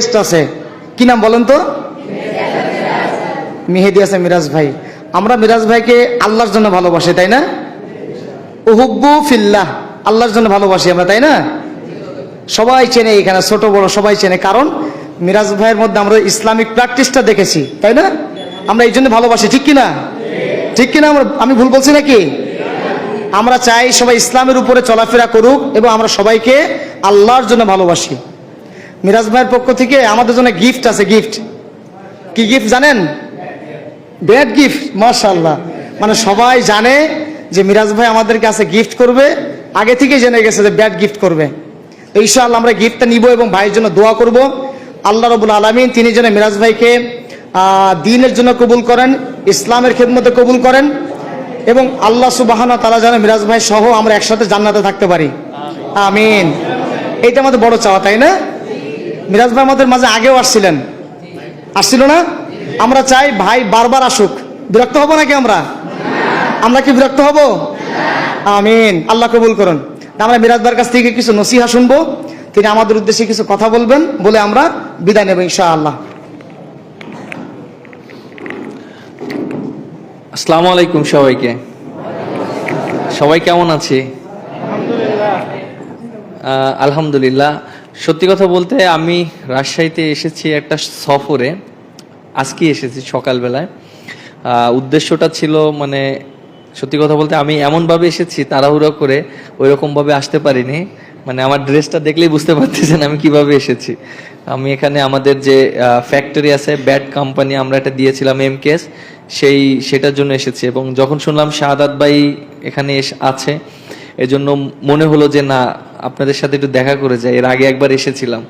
আছে। কি নাম বলেন তো? মেহেদি আছে মিরাজ ভাই। আমরা মিরাজ ভাইকে আল্লাহর জন্য ভালোবাসি, তাই না? ওহুব্বু ফিল্লাহ, আল্লাহর জন্য ভালোবাসি আমরা, তাই না? সবাই চেনে এখানে, ছোট, বড় সবাই চেনে। কারণ মিরাজ ভাইয়ের মধ্যে আমরা ইসলামিক প্র্যাকটিসটা দেখেছি, তাই না? আমরা এই জন্য ভালোবাসি, ঠিক কিনা? ঠিক কিনা আমরা আমি ভুল বলছি নাকি? আমরা চাই সবাই ইসলামের উপরে চলাফেরা করুক এবং আমরা সবাইকে আল্লাহর জন্য ভালোবাসি। মিরাজ ভাইয়ের পক্ষ থেকে আমাদের জন্য গিফট আছে গিফট কি গিফট জানেন? ব্যাড গিফট মার্শাল্লাহ মানে সবাই জানে যে মিরাজ ভাই আমাদের কাছে গিফট করবে, আগে থেকে জেনে গেছে যে ব্যাড গিফট করবে। ইনশাআল্লাহ আমরা গিফটটা নিব এবং ভাইয়ের জন্য দোয়া করব। আল্লাহ রবুল আলমিন তিনি যেন মিরাজ ভাইকে দিনের জন্য কবুল করেন, ইসলামের খেদমতে কবুল করেন এবং আল্লাহ সুবাহানা তারা যেন মিরাজ ভাই সহ আমরা একসাথে জান্নাতে থাকতে পারি। আমিন। এইটা আমাদের বড় চাওয়া, তাই না? মিরাজ ভাই আমাদের মাঝে আগেও আসছিলেন। আসছিল না? আমরা চাই ভাই বারবার আসুক। বিরক্ত হব নাকি আমরা? আমরা কি বিরক্ত হব? আমিন। আল্লাহ কবুল করুন। আমরা মিরাজ ভাইয়ের কাছ থেকে কিছু নসিহা শুনব। তিনি আমাদের উদ্দেশ্যে কিছু কথা বলবেন বলে আমরা বিদায় নেব ইনশাআল্লাহ। আসসালামু আলাইকুম সবাইকে। সবাই কেমন আছে? আলহামদুলিল্লাহ। সত্যি কথা বলতে আমি রাজশাহীতে এসেছি একটা সফরে আজকে এসেছি সকালবেলায়। উদ্দেশ্যটা ছিল মানে সত্যি কথা বলতে আমি এমনভাবে এসেছি তাড়াহুড়ো করে ওই রকমভাবে আসতে পারিনি। মানে আমার ড্রেসটা দেখলেই বুঝতে পারতেছেন আমি কীভাবে এসেছি। আমি এখানে আমাদের যে ফ্যাক্টরি আছে, ব্যাট কোম্পানি আমরা এটা দিয়েছিলাম এম সেই, সেটার জন্য এসেছি। এবং যখন শুনলাম শাহাদাত ভাই এখানে আছে এজন্য মনে হলো যে না, আপনাদের সাথে একটু দেখা করে যাই। এর আগে একবার এসেছিলাম।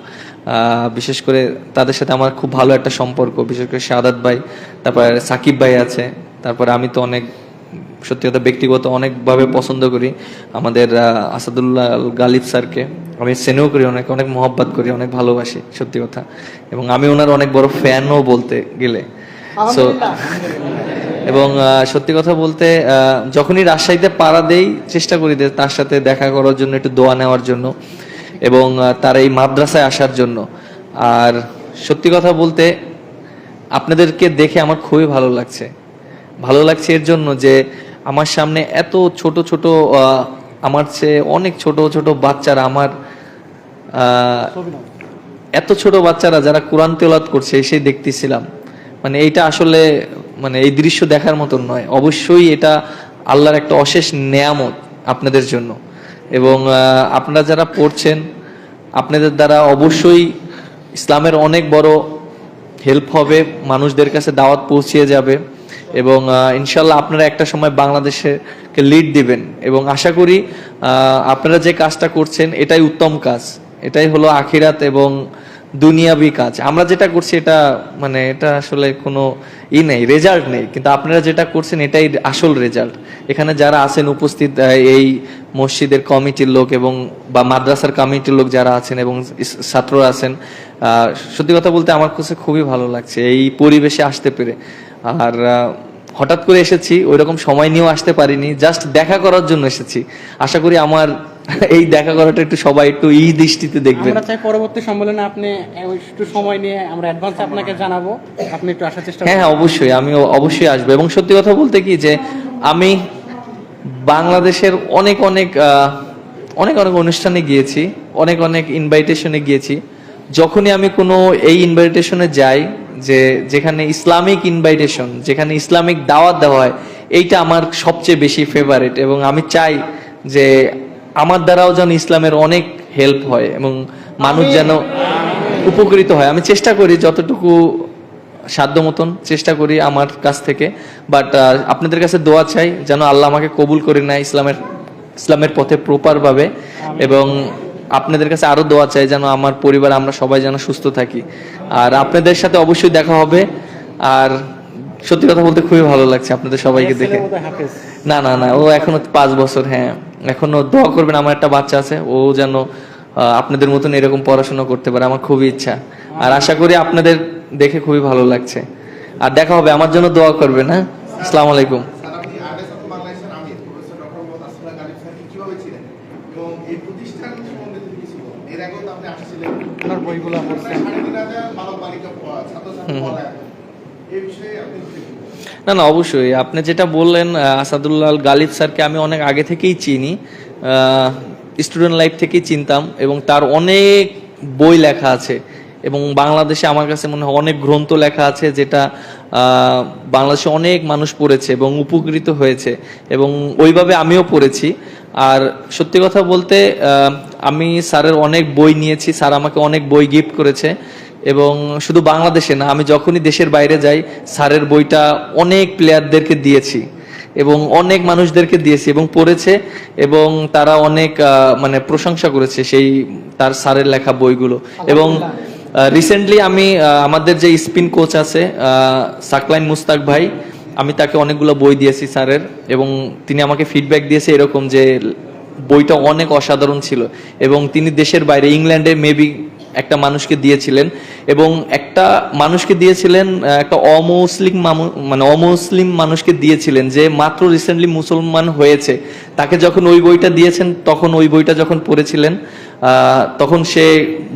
বিশেষ করে তাদের সাথে আমার খুব ভালো একটা সম্পর্ক, বিশেষ করে শাহাদাত ভাই, তারপর সাকিব ভাই আছে। তারপরে আমি তো অনেক, সত্যি কথা ব্যক্তিগত অনেকভাবে পছন্দ করি। আমাদের আসাদুল্লাহ গালিব স্যারকে। আমি সেনেও করি অনেক অনেক মহব্বত করি, অনেক ভালোবাসি, সত্যি কথা। এবং আমি ওনার অনেক বড় ফ্যানও বলতে গেলে। সো এবং সত্যি কথা বলতে যখনই রাজশাহীতে পাড়া দেই, চেষ্টা করি তার সাথে দেখা করার জন্য, একটু দোয়া নেওয়ার জন্য এবং তার এই মাদ্রাসায় আসার জন্য। আর সত্যি কথা বলতে, আপনাদেরকে দেখে আমার খুবই ভালো লাগছে। ভালো লাগছে এর জন্য যে আমার সামনে এত ছোট ছোট আমার চেয়ে অনেক ছোট ছোট বাচ্চারা আমার এত ছোট বাচ্চারা যারা কোরআন তেলাত করছে সেই দেখতেছিলাম। মানে এইটা আসলে মানে এই দৃশ্য দেখার মতন নয়। অবশ্যই এটা আল্লাহর একটা অশেষ নেয়ামত আপনাদের জন্য। এবং আপনারা যারা পড়ছেন, আপনাদের দ্বারা অবশ্যই ইসলামের অনেক বড় হেল্প হবে, মানুষদের কাছে দাওয়াত পৌঁছিয়ে যাবে। এবং ইনশাল্লাহ আপনারা একটা সময় বাংলাদেশকে লিড দিবেন। এবং আশা করি আপনারা যে কাজটা করছেন, এটাই উত্তম কাজ। এটাই হলো আখিরাত এবং দুনিয়াবি কাজ। আমরা যেটা করছি এটা মানে এটা আসলে কোনো ই নেই রেজাল্ট নেই। কিন্তু আপনারা যেটা করছেন এটাই আসল রেজাল্ট এখানে যারা আছেন উপস্থিত এই মসজিদের কমিটির লোক এবং বা মাদ্রাসার কমিটির লোক যারা আছেন এবং ছাত্ররা আছেন সত্যি কথা বলতে আমার কাছে খুবই ভালো লাগছে এই পরিবেশে আসতে পেরে। আর হঠাৎ করে এসেছি ওই রকম সময় নিয়েও আসতে পারিনি জাস্ট দেখা করার জন্য এসেছি। আশা করি আমার এই দেখা করাটা একটু সবাই একটু ই দৃষ্টিতে দেখবেন। আমরা চাই পরবর্তী সম্মেলনে আপনি একটু সময় নিয়ে আমরা অ্যাডভান্স আপনাকে জানাব। আপনি একটু আসার চেষ্টা হ্যাঁ হ্যাঁ অবশ্যই আমি অবশ্যই আসব। এবং সত্যি কথা বলতে কি যে আমি বাংলাদেশের অনেক অনেক অনেক অনেক অনুষ্ঠানে গিয়েছি অনেক অনেক ইনভাইটেশনে গিয়েছি। যখনই আমি কোনো এই ইনভাইটেশনে যাই যে যেখানে ইসলামিক ইনভাইটেশন যেখানে ইসলামিক দাওয়াত দেওয়া হয় এইটা আমার সবচেয়ে বেশি ফেভারিট এবং আমি চাই যে আমার দ্বারাও যেন ইসলামের অনেক হেল্প হয় এবং মানুষ যেন উপকৃত হয়। আমি চেষ্টা করি যতটুকু সাধ্য মতন চেষ্টা করি আমার কাছ থেকে। বাট আপনাদের কাছে দোয়া চাই যেন আল্লাহ আমাকে কবুল করে নেয় ইসলামের ইসলামের পথে প্রপার ভাবে এবং আপনাদের কাছে আরও দোয়া চাই যেন আমার পরিবার আমরা সবাই যেন সুস্থ থাকি। আর আপনাদের সাথে অবশ্যই দেখা হবে। আর সত্যি কথা বলতে খুবই ভালো লাগছে আপনাদের সবাইকে দেখে। না না না ও এখনও পাঁচ বছর হ্যাঁ। এখনও দোয়া করবেন, আমার একটা বাচ্চা আছে, ও যেন আপনাদের মতন এরকম পড়াশোনা করতে পারে, আমার খুবই ইচ্ছা। আর আশা করি আপনাদের দেখে খুবই ভালো লাগছে। আর দেখা হবে, আমার জন্য দোয়া করবেন হ্যাঁ? আসসালামু আলাইকুম। স্যার না না, অবশ্যই। আপনি যেটা বললেন আসাদুল্লাহ গালিব স্যারকে আমি অনেক আগে থেকেই চিনি। স্টুডেন্ট লাইফ থেকেই চিনতাম এবং তার অনেক বই লেখা আছে এবং বাংলাদেশে আমার কাছে মনে হয় অনেক গ্রন্থ লেখা আছে যেটা বাংলাদেশে অনেক মানুষ পড়েছে এবং উপকৃত হয়েছে এবং ওইভাবে আমিও পড়েছি। আর সত্যি কথা বলতে আমি স্যারের অনেক বই নিয়েছি, স্যার আমাকে অনেক বই গিফট করেছে। এবং শুধু বাংলাদেশে না আমি যখনই দেশের বাইরে যাই স্যারের বইটা অনেক প্লেয়ারদেরকে দিয়েছি এবং অনেক মানুষদেরকে দিয়েছি এবং পড়েছে এবং তারা অনেক মানে প্রশংসা করেছে সেই তার স্যারের লেখা বইগুলো। এবং রিসেন্টলি আমি আমাদের যে স্পিন কোচ আছে সাকলাইন মুস্তাক ভাই আমি তাকে অনেকগুলো বই দিয়েছি স্যারের এবং তিনি আমাকে ফিডব্যাক দিয়েছে এরকম যে বইটা অনেক অসাধারণ ছিল এবং তিনি দেশের বাইরে ইংল্যান্ডে মেবি একটা মানুষকে দিয়েছিলেন এবং একটা মানুষকে দিয়েছিলেন একটা অমুসলিম মানে অমুসলিম মানুষকে দিয়েছিলেন যে মাত্র রিসেন্টলি মুসলমান হয়েছে। তাকে যখন ওই বইটা দিয়েছেন তখন ওই বইটা যখন পড়েছিলেন তখন সে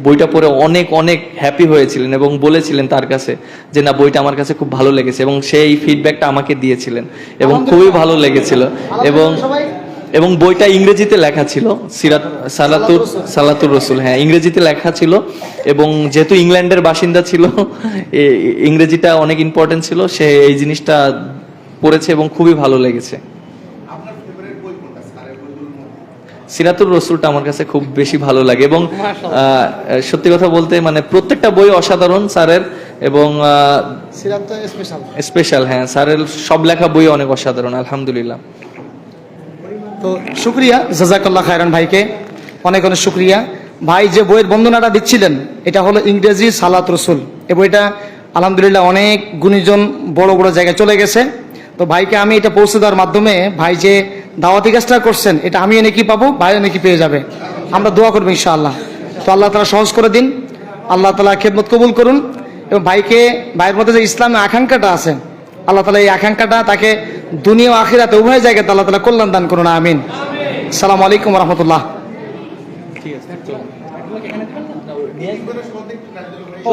বইটা পড়ে অনেক অনেক হ্যাপি হয়েছিলেন এবং বলেছিলেন তার কাছে যে না বইটা আমার কাছে খুব ভালো লেগেছে। এবং সেই ফিডব্যাকটা আমাকে দিয়েছিলেন এবং খুবই ভালো লেগেছিল এবং এবং বইটা ইংরেজিতে লেখা ছিল সিরাত সালাতুর সালাতুর রসুল হ্যাঁ ইংরেজিতে লেখা ছিল এবং যেহেতু ইংল্যান্ডের বাসিন্দা ছিল ইংরেজিটা অনেক ইম্পর্টেন্ট ছিল সে এই জিনিসটা পড়েছে এবং খুবই ভালো লেগেছে। আপনার ফেভারিট বই কোনটা? স্যারের বইগুলোর মধ্যে সিরাতুর রসুলটা আমার কাছে খুব বেশি ভালো লাগে এবং আহ, সত্যি কথা বলতে মানে প্রত্যেকটা বই অসাধারণ স্যারের এবং স্পেশাল হ্যাঁ স্যারের সব লেখা বই অনেক অসাধারণ আলহামদুলিল্লাহ। তো শুক্রিয়া, জাজাকাল্লাহ খায়রান ভাইকে। অনেক অনেক শুক্রিয়া। ভাই, যে বইয়ের বন্দনাটা দিচ্ছিলেন, এটা হলো ইংরেজি সালাত রসুল। এই বইটা আলহামদুলিল্লাহ অনেক গুণীজন বড় বড় জায়গায় চলে গেছে। তো ভাইকে আমি এটা পৌঁছে দেওয়ার মাধ্যমে, ভাই যে দাওয়াতি কাজটা করছেন, এটা আমিও নাকি পাবো, ভাইও নাকি পেয়ে যাবে। আমরা দোয়া করব ইনশাআল্লাহ। তো আল্লাহ তালা সহজ করে দিন। আল্লাহ তালা খেদমত কবুল করুন। এবং ভাইকে, ভাইয়ের মধ্যে যে ইসলামের আকাঙ্ক্ষাটা আছে আল্লাহ তালা এই আকাঙ্ক্ষাটা তাকে দুনিয়া আখিরাতে উভয় জায়গাতে আল্লাহ তালা কল্যাণ দান করুন আমিন। সালাম আলাইকুম রহমতুল্লাহ।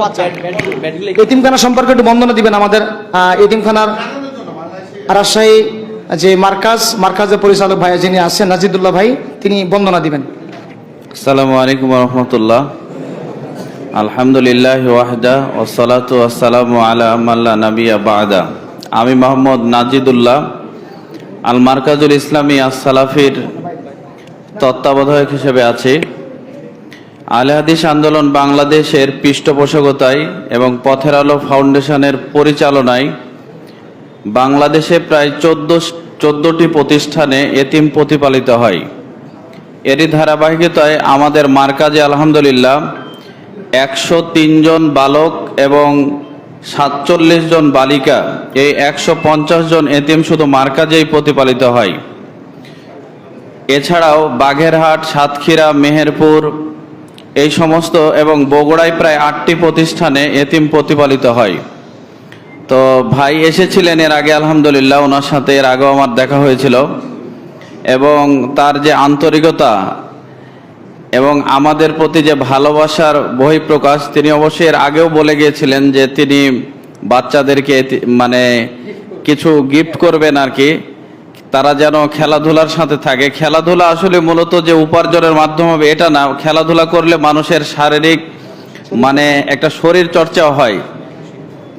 আচ্ছা এতিমখানা সম্পর্কে একটু বন্দনা দিবেন আমাদের এতিমখানার রাজশাহী যে মার্কাজ মার্কাজের পরিচালক ভাই যিনি আছেন নাজিদুল্লাহ ভাই তিনি বন্দনা দিবেন। আসসালামু আলাইকুম রহমতুল্লাহ। আলহামদুলিল্লাহ ওয়াহদা ওসালাতু আসসালামু আলা মাল্লা নাবিয়া বাদা। আমি মোহাম্মদ নাজিদুল্লাহ আল মার্কাজুল ইসলামী আসালাফির তত্ত্বাবধায়ক হিসেবে আছি। আলে হাদিস আন্দোলন বাংলাদেশের পৃষ্ঠপোষকতায় এবং পথের আলো ফাউন্ডেশনের পরিচালনায় বাংলাদেশে প্রায় চোদ্দ চোদ্দটি প্রতিষ্ঠানে এতিম প্রতিপালিত হয়। এরই ধারাবাহিকতায় আমাদের মার্কাজে আলহামদুলিল্লাহ একশো জন বালক এবং সাতচল্লিশ জন বালিকা, এই একশো পঞ্চাশ জন এতিম শুধু মার্কাজেই প্রতিপালিত হয়। এছাড়াও বাঘেরহাট সাতক্ষীরা, মেহেরপুর এই সমস্ত এবং বগুড়ায় প্রায় আটটি প্রতিষ্ঠানে এতিম প্রতিপালিত হয়। তো ভাই এসেছিলেন এর আগে, আলহামদুলিল্লাহ, ওনার সাথে এর আগেও আমার দেখা হয়েছিল। এবং তার যে আন্তরিকতা এবং আমাদের প্রতি যে ভালোবাসার বহিঃপ্রকাশ, তিনি অবশ্যই এর আগেও বলে গিয়েছিলেন যে তিনি বাচ্চাদেরকে মানে কিছু গিফট করবেন আর কি। তারা যেন খেলাধুলার সাথে থাকে। খেলাধুলা আসলে মূলত যে উপার্জনের মাধ্যম হবে এটা না। খেলাধুলা করলে মানুষের শারীরিক মানে একটা শরীর চর্চাও হয়।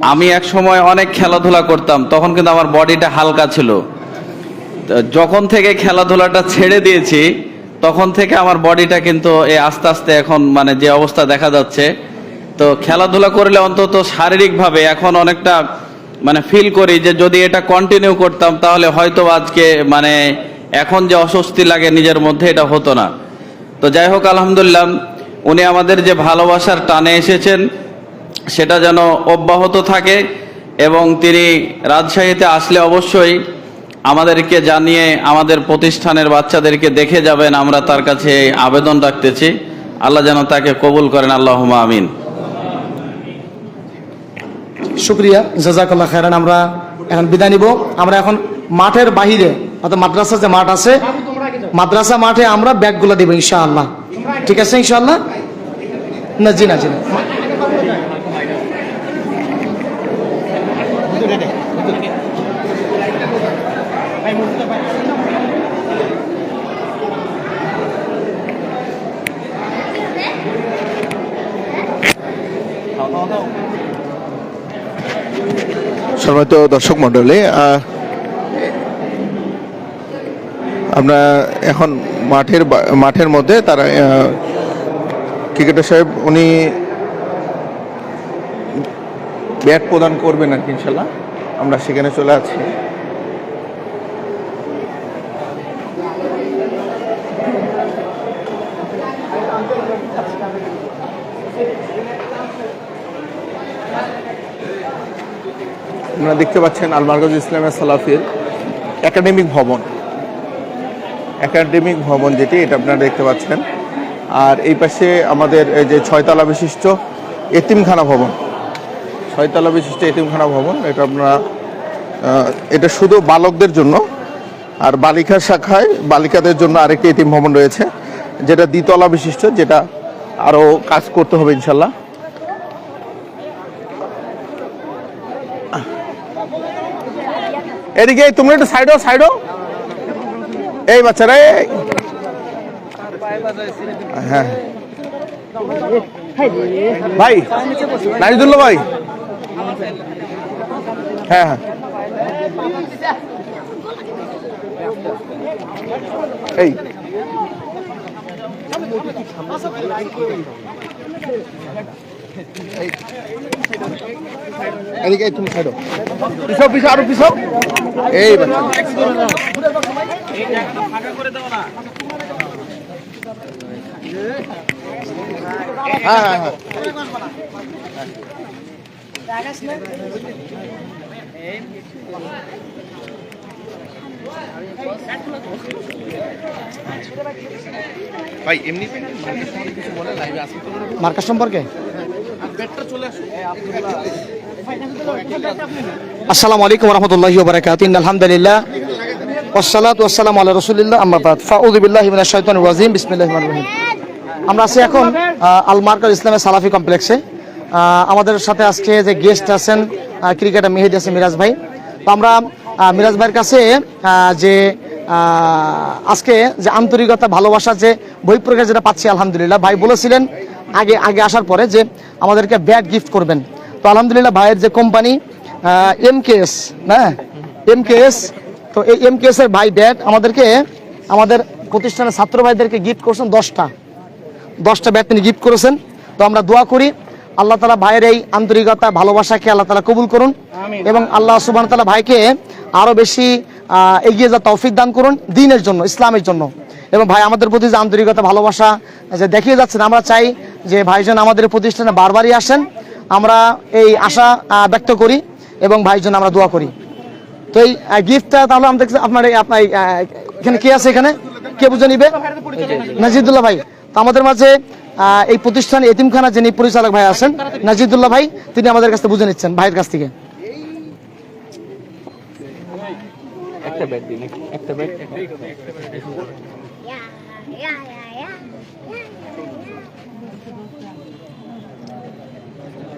আমি এক সময় অনেক খেলাধুলা করতাম, তখন কিন্তু আমার বডিটা হালকা ছিল। যখন থেকে খেলাধুলাটা ছেড়ে দিয়েছি তখন থেকে আমার বডিটা কিন্তু এই আস্তে আস্তে এখন মানে যে অবস্থা দেখা যাচ্ছে, তো খেলাধুলা করলে অন্তত শারীরিকভাবে এখন অনেকটা মানে ফিল করি যে যদি এটা কন্টিনিউ করতাম তাহলে হয়তো আজকে মানে এখন যে অস্বস্তি লাগে নিজের মধ্যে এটা হতো না। তো যাই হোক, আলহামদুলিল্লাহ, উনি আমাদের যে ভালোবাসার টানে এসেছেন, সেটা যেন অব্যাহত থাকে এবং তিনি রাজশাহীতে আসলে অবশ্যই আমাদেরকে জানিয়ে আমাদের প্রতিষ্ঠানের বাচ্চাদেরকে দেখে যাবেন, আমরা তার কাছে আবেদন রাখতেছি। আল্লাহ যেন তাকে কবুল করেন আল্লাহ আমিন। শুক্রিয়া, জাজাকাল্লাহ খেরান আমরা এখন বিদায় নিব। আমরা এখন মাঠের বাহিরে, অর্থাৎ মাদ্রাসা যে মাঠ আছে, মাদ্রাসা মাঠে আমরা ব্যাগগুলো দেবো, ইনশাআল্লাহ। ঠিক আছে, ইনশাআল্লাহ? না, জি না জি না। সম্মানিত দর্শক মন্ডলী আহ, আমরা এখন মাঠের মাঠের মধ্যে তারা ক্রিকেটার সাহেব উনি ব্যাট প্রদান করবেন আর কি ইনশাল্লাহ আমরা সেখানে চলে আছি আপনারা দেখতে পাচ্ছেন আল মার্কাজ ইসলামের সালাফির একাডেমিক ভবন। একাডেমিক ভবন যেটি, এটা আপনারা দেখতে পাচ্ছেন। আর এই পাশে আমাদের যে ছয়তলা বিশিষ্ট এতিমখানা ভবন। ছয়তলা বিশিষ্ট এতিমখানা ভবন, এটা আপনারা এটা শুধু বালকদের জন্য, আর বালিকা শাখায় বালিকাদের জন্য আরেকটি এতিম ভবন রয়েছে, যেটা দ্বিতলা বিশিষ্ট, যেটা আরও কাজ করতে হবে ইনশাল্লাহ। এদিকে তোমরা একটু সাইডও সাইডও এই বাচ্চারা। হ্যাঁ। ভাই নাইজুল্লাহ ভাই। হ্যাঁ হ্যাঁ। এই। এদিকে এই, তুমি সাইডও পিছাও পিছাও আরও পিছাও এই বাচ্চা। হ্যাঁ হ্যাঁ হ্যাঁ। ভাই এমনি মার্কাস সম্পর্কে? আসসালামু আলাইকুম রহমতুল্লাহি ওবারাকাত আলহামদুলিল্লাহ ওয়াসসালাতু ওয়াসসালামু আলা রাসূলিল্লাহ। আম্মা বাদ। ফাউযু বিল্লাহি মিনাশ শাইতানির রাজিম। বিসমিল্লাহির রহমানির রহিম। আমরা আছি এখন আল মার্কাজ ইসলামের সালাফি কমপ্লেক্সে। আমাদের সাথে আজকে যে গেস্ট আছেন ক্রিকেটার মেহেদি আছে মিরাজ ভাই। তো আমরা মিরাজ ভাইয়ের কাছে আহ, যে আহ, আজকে যে আন্তরিকতা ভালোবাসা যে বহিঃপ্রকাশ যেটা পাচ্ছি আলহামদুলিল্লাহ। ভাই বলেছিলেন আগে আগে আসার পরে যে আমাদেরকে ব্যাট গিফট করবেন। তো আলহামদুলিল্লাহ ভাইয়ের যে কোম্পানি এম কে এস হ্যাঁ এম কে এস তো এই এম কে এস এর ভাই ব্যাট আমাদেরকে আমাদের প্রতিষ্ঠানের ছাত্র ভাইদেরকে গিফট করছেন দশটা। দশটা ব্যাট তিনি গিফট করেছেন। তো আমরা দোয়া করি আল্লাহ তালা ভাইয়ের এই আন্তরিকতা ভালোবাসাকে আল্লাহ তালা কবুল করুন এবং আল্লাহ সুবাহ তালা ভাইকে আরও বেশি আহ, এগিয়ে যা তৌফিক দান করুন দিনের জন্য ইসলামের জন্য। এবং ভাই আমাদের প্রতি যে আন্তরিকতা, ভালোবাসা, যে দেখিয়ে যাচ্ছেন, আমরা চাই যে ভাইজন আমাদের প্রতিষ্ঠানে বারবারই আসেন। আমরা এই আশা ব্যক্ত করি এবং ভাইজন আমরা দোয়া করি। তো এই গিফটটা তাহলে আমাদের আপনার আপনার এখানে কে আছে এখানে? কে বুঝে নিবে? নাজিদুল্লাহ ভাই। তো আমাদের মাঝে এই প্রতিষ্ঠান এতিমখানা যিনি পরিচালক ভাই আছেন, নাজিদুল্লাহ ভাই, তিনি আমাদের কাছ বুঝে নিচ্ছেন, ভাইয়ের কাছ থেকে। একটা ব্যাট দিন, একটা ব্যাট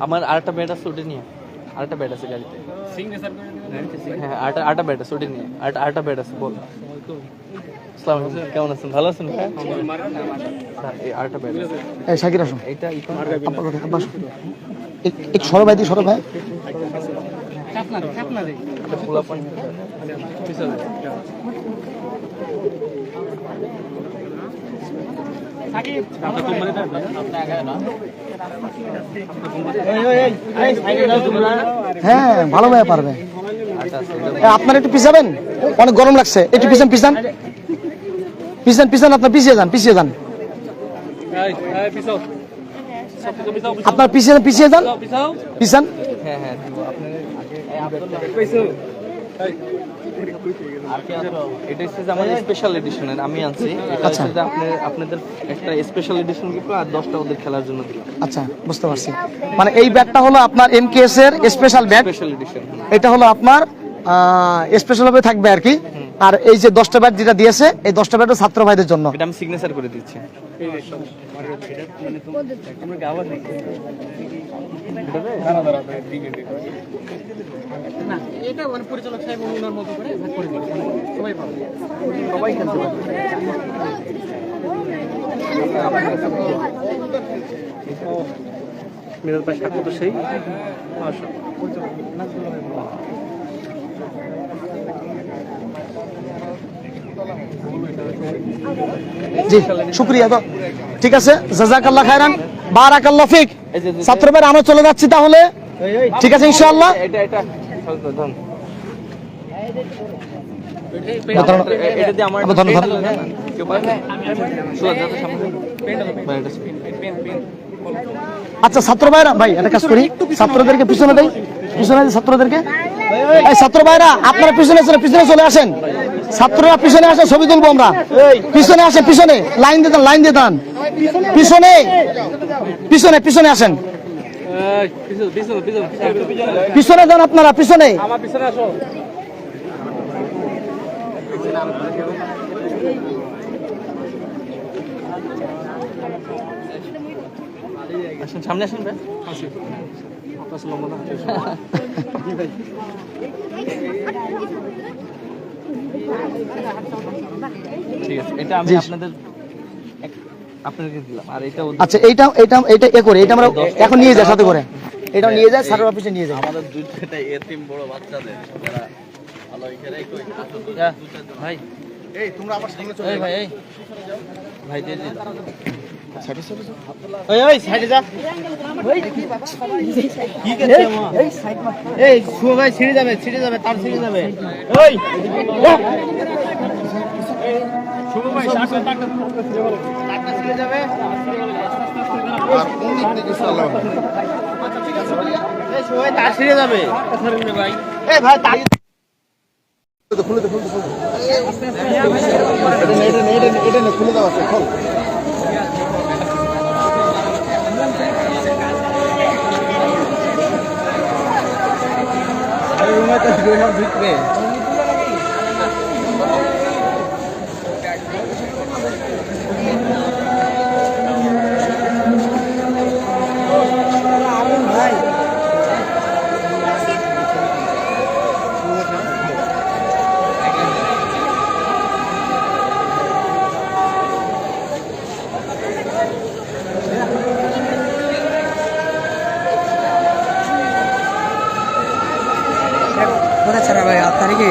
আমার আরেকটা ব্যাট আছে ওটা নিয়ে আরেকটা ব্যাট আছে গাড়িতে। হ্যাঁ আরেকটা আরেকটা ব্যাট আছে ওটা নিয়ে আরেকটা আরেকটা ব্যাট আছে বল। কেমন আছেন? ভালো আছেন? শাকির আসুন। এটা একটু সরো ভাই সরো হ্যাঁ ভালো ভাই পারবে। আপনার একটু পিছাবেন অনেক গরম লাগছে। একটু পিছান পিছান পিছান পিছান আপনার পিছিয়ে যান পিছিয়ে যান। আপনার পিছিয়ে পিছিয়ে যান। পিছান হ্যাঁ হ্যাঁ দিব। আপনার এটা হচ্ছে আমাদের স্পেশাল এডিশনের আমি আনছি। এটা আচ্ছা। হচ্ছে যে আপনাদের একটা স্পেশাল এডিশন গিফট আর দশটা ওদের খেলার জন্য দিলাম। আচ্ছা বুঝতে পারছি। মানে এই ব্যাটটা হলো আপনার এম কে এস এর স্পেশাল ব্যাট স্পেশাল এডিশন এটা হলো আপনার স্পেশাল ভাবে থাকবে আর কি। আর এই যে দশটা ব্যাট যেটা দিয়েছে এই দশটা ব্যাটও ছাত্র ভাইদের জন্য। এটা আমি সিগনেচার করে দিচ্ছি। না এটা মানে স্বাগত সেই জি শুক্রিয়া তো। ঠিক আছে জাজাকাল্লাহ খায়রান বারাকাল্লাহ ফিক। ছাত্র ভাইরা আমরা চলে যাচ্ছি তাহলে ঠিক আছে ইনশাআল্লাহ এটা এটা দিয়ে ভাই, আচ্ছা ছাত্র ভাইরা ভাই একটা কাজ করি ছাত্রদেরকে পিছনে দেই পিছনে দেই ছাত্রদেরকে এই ছাত্র ভাইরা আপনারা পিছনে চলে পিছনে চলে আসেন ছাত্ররা পিছনে আসেন ছবি তুলবো আমরা পিছনে আসেন পিছনে লাইন দিয়ে দেন লাইন দিয়ে দেন পিছনে পিছনে পিছনে আসেন। পিছনে যান আপনারা পিছনে। আসেন সামনে আসেন ভাই। ঠিক আছে এটা আমি আপনাদের এক- দিলাম। আর এটা আচ্ছা এইটা এইটা এইটা এ করে এটা আমরা এখন নিয়ে যাই সাথে করে। এটা নিয়ে যায় স্যারের অফিসে নিয়ে যায় আমাদের দুইটা এতিম বড় বাচ্চাদের যারা ভালো এখানে কই? ভাই। এই তোমরা আমার সামনে এই ভাই এই। ভাই দিয়ে দিন ওই ওই সাইডে যা। কি করছে মা? এই শুভ ভাই ছিড়ে যাবে ছিড়ে যাবে তার ছিড়ে যাবে। ওই শুভ ভাই তাকটা তাকটা তাকটা ছিড়ে যাবে আর কোন দিক থেকে চালাও যাবে ভাই ভাই খুলে খুলে এটা নে, দাও আছে খোল রুমে তো রুমে ঢুকবে। ছাড়া ভাই আট তারিখে